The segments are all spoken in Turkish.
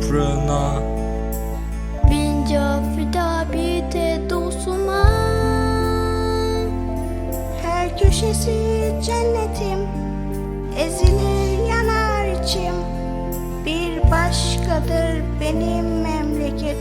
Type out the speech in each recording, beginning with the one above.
toprağına. Bince fida bir de dostuma. Her köşesi cennetim Ezilir yanar içim. Bir başkadır benim memleketim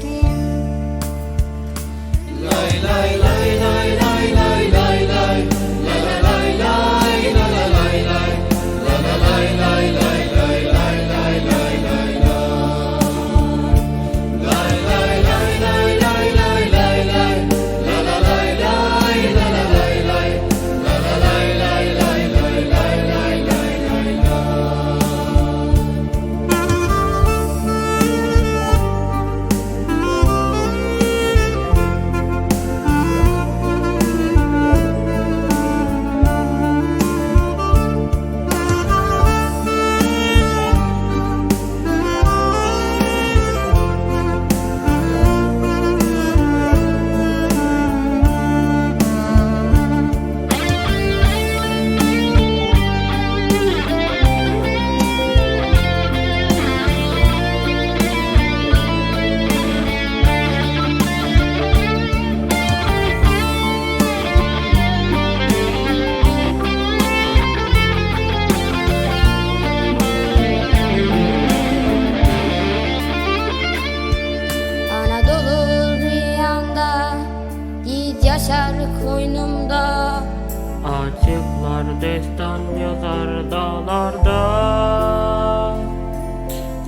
dağlarda.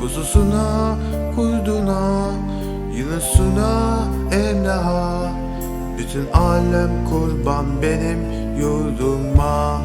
Kuzusuna, kurduna, yunusuna, emlaha Bütün alem kurban benim yurduma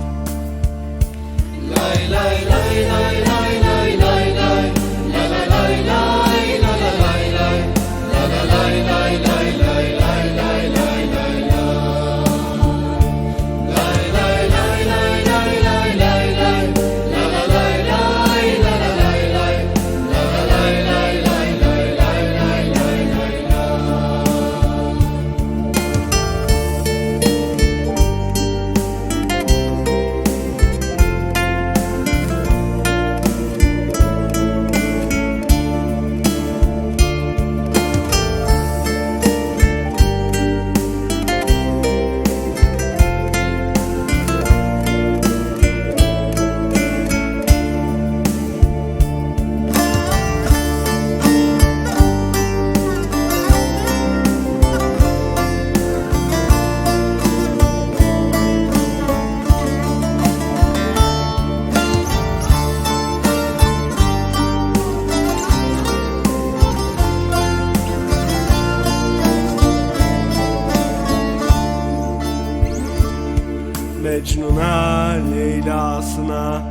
Mecnun'a, Leyla'sına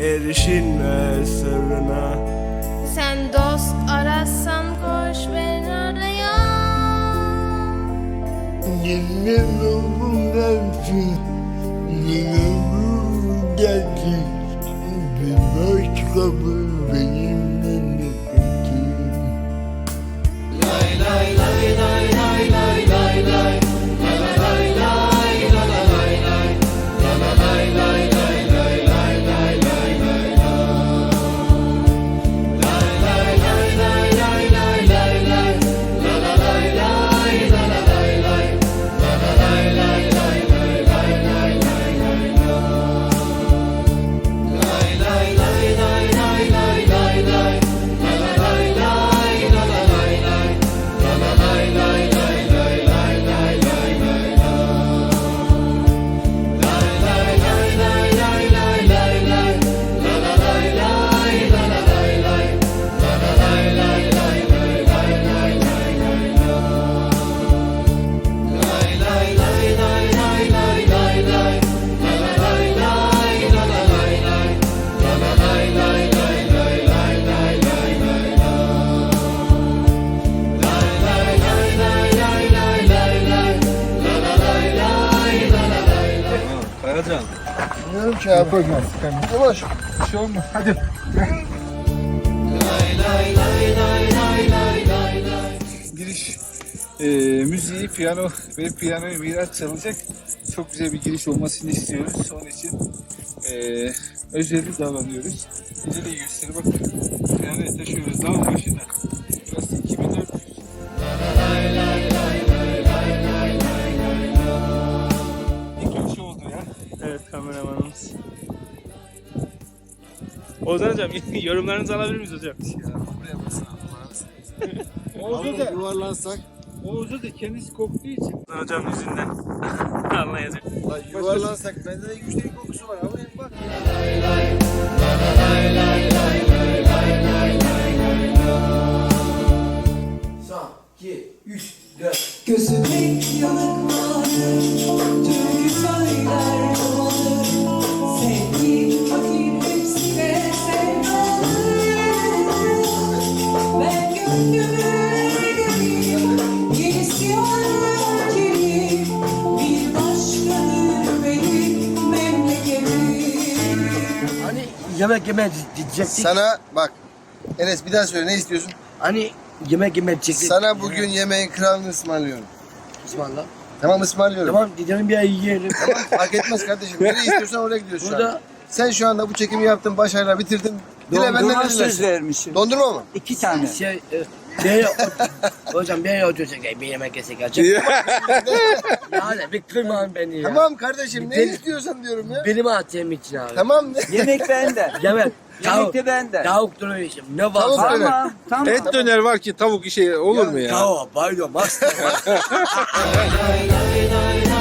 erişilme sırrına Sen dost ararsan koş ben araya Gelirim gelsin, gelirim gelsin. Bir başka bir benim Peki abi. Yavaş. Bir şey olmaz. Hadi. Giriş e, müziği, piyano ve piyanoyu Miraç çalacak. Çok güzel bir giriş olmasını istiyoruz. Onun için e, özenli davranıyoruz. Bize de gösteri bak. Piyanoyu taşıyoruz dağ başına. Ozan hocam yorumlarınızı alabilir miyiz hocam? Oğuz'u da, Yuvarlansak. Oğuz'u da kendisi koktuğu için Hocam yüzünden anlayacak. Lan yuvarlansak. Bende de güçlü kokusu var. Ama bak. Gözü yemek yemeye gidecektik. Sana bak. Enes bir daha söyle ne istiyorsun? Hani yemek yemeye gidecektik. Sana bugün yemeğin kralını ısmarlıyorum. Osmanlı. Tamam ısmarlıyorum. Tamam gidelim bir yer yiyelim. Fark etmez kardeşim. Nereye istiyorsan oraya gidiyoruz şu an. Burada Sen şu anda bu çekimi yaptın, başarıyla bitirdin. Dile benden Dondurma söz vermişim. Dondurma mı? İki tane. şey e, bir yere hocam yere oturacak bir yemek yesek gerçek. yani bir kırmayın beni ya. Tamam kardeşim ne Gidelim. istiyorsan diyorum ya. Benim atayım için abi. Tamam. Yemek bende. Yemek. Tavuk. Yemek de bende. Tavuk dönüyor işim. Ne var? Tavuk döner. Tamam. Tamam. Et döner var ki tavuk işi olur mu ya? Tavuk. Lay lay